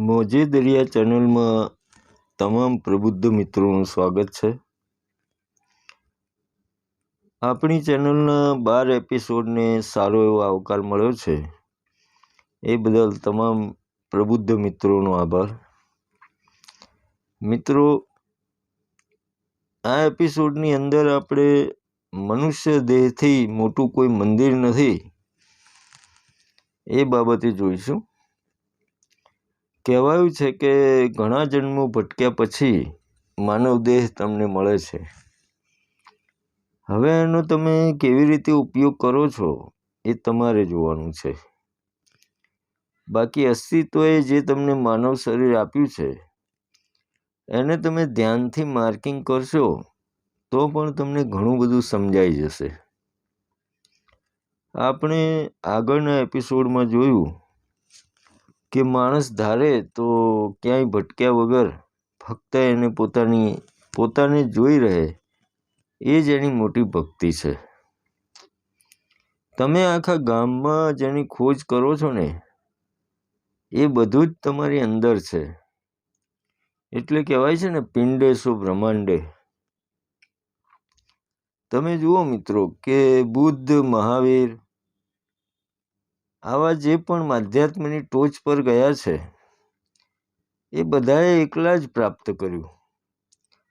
મોજે દરિયા ચેનલમાં તમામ પ્રબુદ્ધ મિત્રોનું સ્વાગત છે. આપણી ચેનલના બાર એપિસોડને સારો એવો આવકાર મળ્યો છે. એ બદલ તમામ પ્રબુદ્ધ મિત્રોનો આભાર. મિત્રો, આ એપિસોડની અંદર આપણે મનુષ્ય દેહથી મોટું કોઈ મંદિર નથી. એ બાબતે જોઈશું. કહેવાયું છે કે ઘણા જન્મો ભટક્યા પછી માનવ દેહ તમને મળે છે. હવે એનો તમે કેવી રીતે ઉપયોગ કરો છો એ તમારે જોવાનું છે. બાકી અસ્તિત્વએ જે તમને માનવ શરીર આપ્યું છે, એને તમે ધ્યાનથી માર્કિંગ કરશો તો પણ તમને ઘણું બધું સમજાઈ જશે. આપણે આગળના એપિસોડમાં જોયું કે માણસ ધારે તો ક્યાંય ભટક્યા વગર ફક્ત એને પોતાની, પોતાને જોઈ રહે. એ જ એની મોટી ભક્તિ છે. તમે આખા ગામમાં જેની ખોજ કરો છો ને, એ બધું જ તમારી અંદર છે. એટલે કહેવાય છે ને, પિંડે સુ બ્રહ્માંડે. તમે જુઓ મિત્રો કે બુદ્ધ, મહાવીર આવા જે પણ માધ્યાત્મની ટોચ પર ગયા છે, એ બધાએ એકલા જ પ્રાપ્ત કર્યું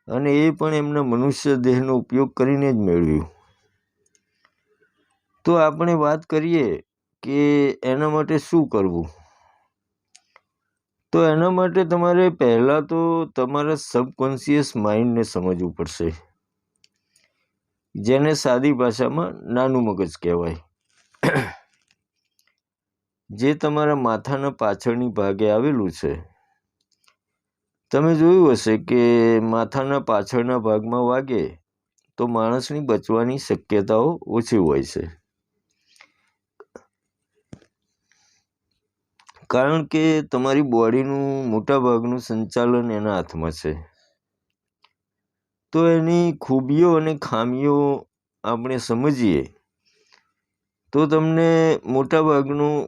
અને એ પણ એમના મનુષ્ય દેહનો ઉપયોગ કરીને જ મેળવ્યું. તો આપણે વાત કરીએ કે એના માટે શું કરવું? તો એના માટે તમારે પહેલાં તો તમારા સબકોન્શિયસ માઇન્ડને સમજવું પડશે, જેને સાદી ભાષામાં નાનું મગજ કહેવાય. જે તમારા માથાના પાછળની ભાગે આવેલું છે. તમે જોયું હશે કે માથાના પાછળના ભાગમાં વાગે તો માણસની બચવાની શક્યતાઓ ઓછી હોય છે. કારણ કે તમારી બોડીનું મોટાભાગનું સંચાલન એના હાથમાં છે. તો એની ખૂબીઓ અને ખામીઓ આપણે સમજીએ તો તમને મોટા ભાગનું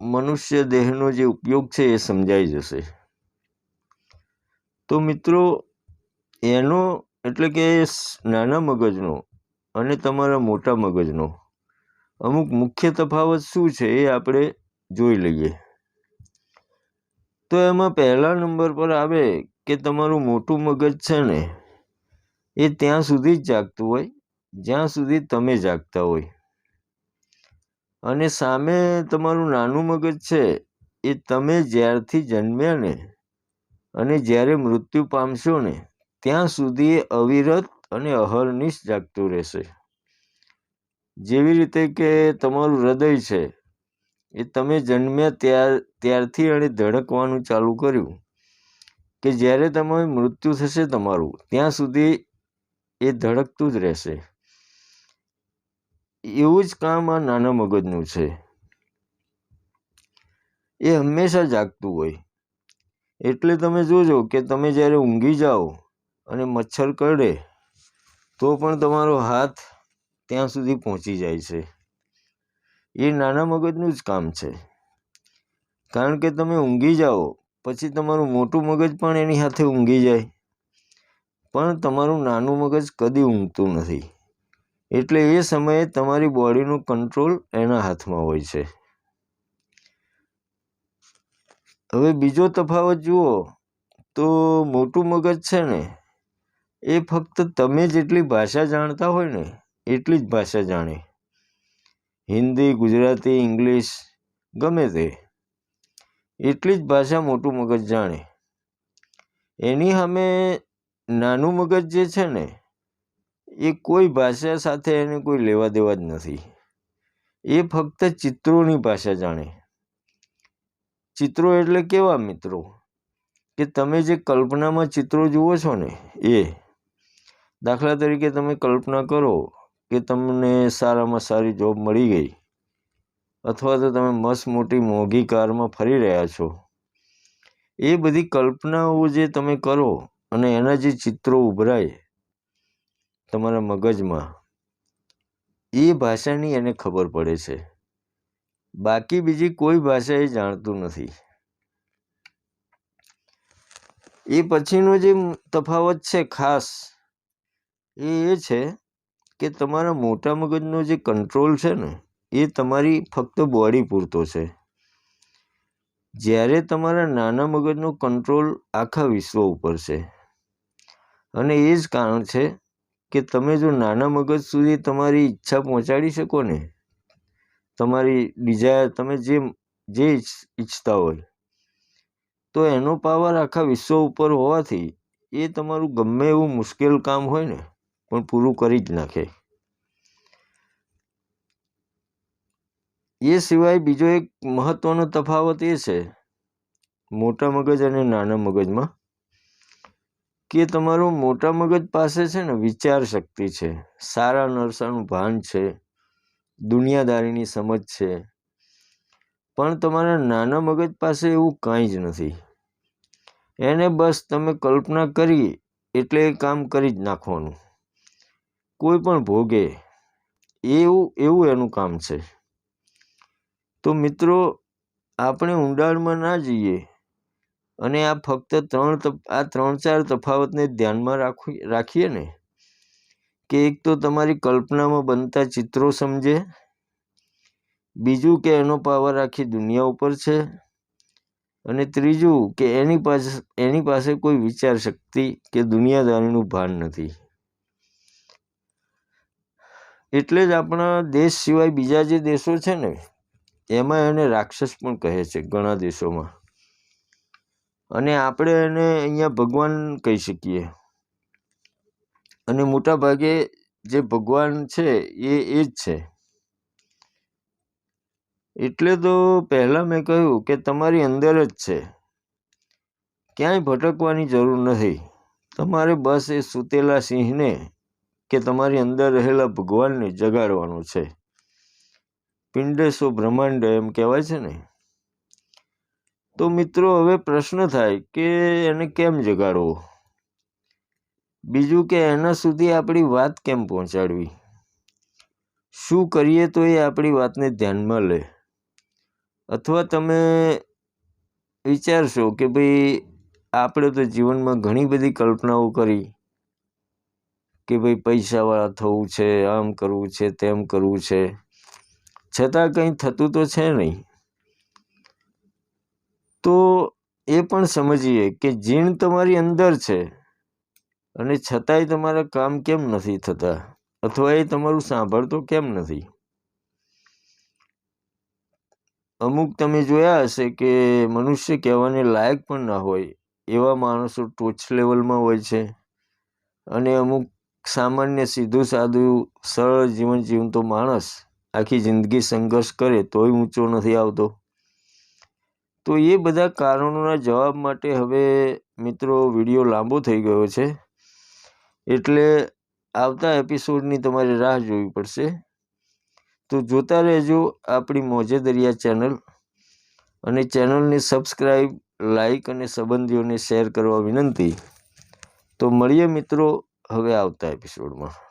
મનુષ્ય દેહનો જે ઉપયોગ છે એ સમજાઈ જશે. તો મિત્રો, એનો એટલે કે નાના મગજનો અને તમારા મોટા મગજનો અમુક મુખ્ય તફાવત શું છે એ આપણે જોઈ લઈએ. તો એમાં પહેલા નંબર પર આવે કે તમારું મોટું મગજ છે ને એ ત્યાં સુધી જ જાગતું હોય, જ્યાં સુધી તમે જાગતા હોય. અને સામે તમારું નાનું મગજ છે, એ તમે જ્યારથી જન્મ્યા ને અને જ્યારે મૃત્યુ પામશો ને, ત્યાં સુધી અવિરત અને અહર્નિશ જાગતું રહેશે. જેવી રીતે કે તમારું હૃદય છે, એ તમે જન્મ્યા ત્યાર, ત્યારથી એણે ધડકવાનું ચાલુ કર્યું કે જ્યારે તમે મૃત્યુ થશે તમારું, ત્યાં સુધી એ ધડકતું જ રહેશે. એવું જ કામ આ નાના મગજનું છે. એ હંમેશા જાગતું હોય. એટલે તમે જોજો કે તમે જ્યારે ઊંઘી જાઓ અને મચ્છર કરડે, તો પણ તમારો હાથ ત્યાં સુધી પહોંચી જાય છે. એ નાના મગજનું જ કામ છે. કારણ કે તમે ઊંઘી જાઓ, પછી તમારું મોટું મગજ પણ એની સાથે ઊંઘી જાય. પણ તમારું નાનું મગજ કદી ઊંઘતું નથી. એટલે એ સમયે તમારી બોડીનું કંટ્રોલ એના હાથમાં હોય છે. હવે બીજો તફાવત જુઓ તો મોટું મગજ છે ને, એ ફક્ત તમે જેટલી ભાષા જાણતા હોય ને એટલી જ ભાષા જાણે. હિન્દી, ગુજરાતી, ઇંગ્લિશ ગમે તે, એટલી જ ભાષા મોટું મગજ જાણે. એની સામે નાનું મગજ જે છે ને એ કોઈ ભાષા સાથે એને કોઈ લેવા દેવા જ નથી. એ ફક્ત ચિત્રોની ભાષા જાણે. ચિત્રો એટલે કેવા મિત્રો? કે તમે જે કલ્પનામાં ચિત્રો જુઓ છો ને, એ. દાખલા તરીકે તમે કલ્પના કરો કે તમને સારામાં સારી જોબ મળી ગઈ. અથવા તો તમે મસ્ત મોટી મોંઘી કારમાં ફરી રહ્યા છો. એ બધી કલ્પનાઓ જે તમે કરો અને એના જે ચિત્રો ઉભરાય તમારા મગજમાં? એ ભાષાની એને ખબર પડે છે. બાકી બીજી કોઈ ભાષા એ જાણતું નથી. એ પછીનો જે તફાવત છે ખાસ, એ એ છે કે તમારા મોટા મગજનો જે કંટ્રોલ છે ને, એ તમારી ફક્ત બોડી પૂરતો છે. જ્યારે તમારા નાના મગજનો કંટ્રોલ આખા વિશ્વ ઉપર છે. અને એ જ કારણ છે કે તમે જો નાના મગજ સુધી તમારી ઈચ્છા પહોંચાડી શકો ને, તમારી ડિઝાયર, તમે જે જે ઈચ્છતા હોય, તો એનો પાવર આખા વિશ્વ ઉપર હોવાથી એ તમારું ગમે એવું મુશ્કેલ કામ હોય ને, પણ પૂરું કરી જ નાખે. એ સિવાય બીજો એક મહત્વનો તફાવત એ છે, મોટા મગજ અને નાના મગજમાં કે તમારું મોટા મગજ પાસે છે ને વિચાર શક્તિ છે. સારા નરસાનું ભાન છે. દુનિયાદારીની સમજ છે. પણ તમારા નાના મગજ પાસે એવું કાંઈ જ નથી. એને બસ તમે કલ્પના કરી એટલે એ કામ કરી જ નાખવાનું. કોઈ પણ ભોગે. એવું એવું એનું કામ છે. તો મિત્રો, આપણે ઊંડાણમાં ના જઈએ. અને આ ફક્ત ત્રણ આ ત્રણ ચાર તફાવતને ધ્યાનમાં રાખવી રાખીએ ને, કે એક તો તમારી કલ્પનામાં બનતા ચિત્રો સમજે, બીજું કે એનો પાવર આખી દુનિયા ઉપર છે, અને ત્રીજું કે એની પાસે એની પાસે કોઈ વિચાર શક્તિ કે દુનિયાદારીનું ભાન નથી. એટલે જ આપણા દેશ સિવાય બીજા જે દેશો છે ને એમાં એને રાક્ષસ પણ કહે છે ઘણા દેશોમાં. અને આપણે એને અહીંયા ભગવાન કહી શકીએ. અને મોટા ભાગે જે ભગવાન છે, એ એ જ છે. એટલે તો પહેલાં મેં કહ્યું કે તમારી અંદર જ છે. ક્યાંય ભટકવાની જરૂર નથી. તમારે બસ એ સૂતેલા સિંહને કે તમારી અંદર રહેલા ભગવાનને જગાડવાનો છે. પિંડેશો બ્રહ્માંડ એમ કહેવાય છે ને? તો મિત્રો હવે પ્રશ્ન થાય કે એને કેમ જગાડવો? બીજું કે એના સુધી આપણી વાત કેમ પહોંચાડવી? શું કરીએ તો એ આપણી વાતને ધ્યાનમાં લે? અથવા તમે વિચારશો કે ભાઈ આપણે તો જીવનમાં ઘણી બધી કલ્પનાઓ કરી કે ભાઈ પૈસાવાળા થવું છે, આમ કરવું છે, તેમ કરવું છે. છતાં કંઈ થતું તો છે નહીં. તો એ પણ સમજીએ કે જીણ તમારી અંદર છે અને છતાંય તમારા કામ કેમ નથી થતા? અથવા એ તમારું સાંભળતો કેમ નથી? અમુક તમે જોયા હશે કે મનુષ્ય કહેવાને લાયક પણ ના હોય એવા માણસો ટોચ લેવલમાં હોય છે અને અમુક સામાન્ય સીધું સાદું સરળ જીવન જીવતો માણસ આખી જિંદગી સંઘર્ષ કરે તોય ઊંચો નથી આવતો. તો એ બધા કારણોના જવાબ માટે હવે મિત્રો વીડિયો લાંબો થઈ ગયો છે. એટલે આવતા એપિસોડની તમારે રાહ જોવી પડશે. તો જોતા રહેજો આપણી મોજે દરિયા ચેનલ અને ચેનલને સબસ્ક્રાઈબ લાઈક અને સંબંધીઓને શેર કરવા વિનંતી. તો મળીએ મિત્રો હવે આવતા એપિસોડમાં.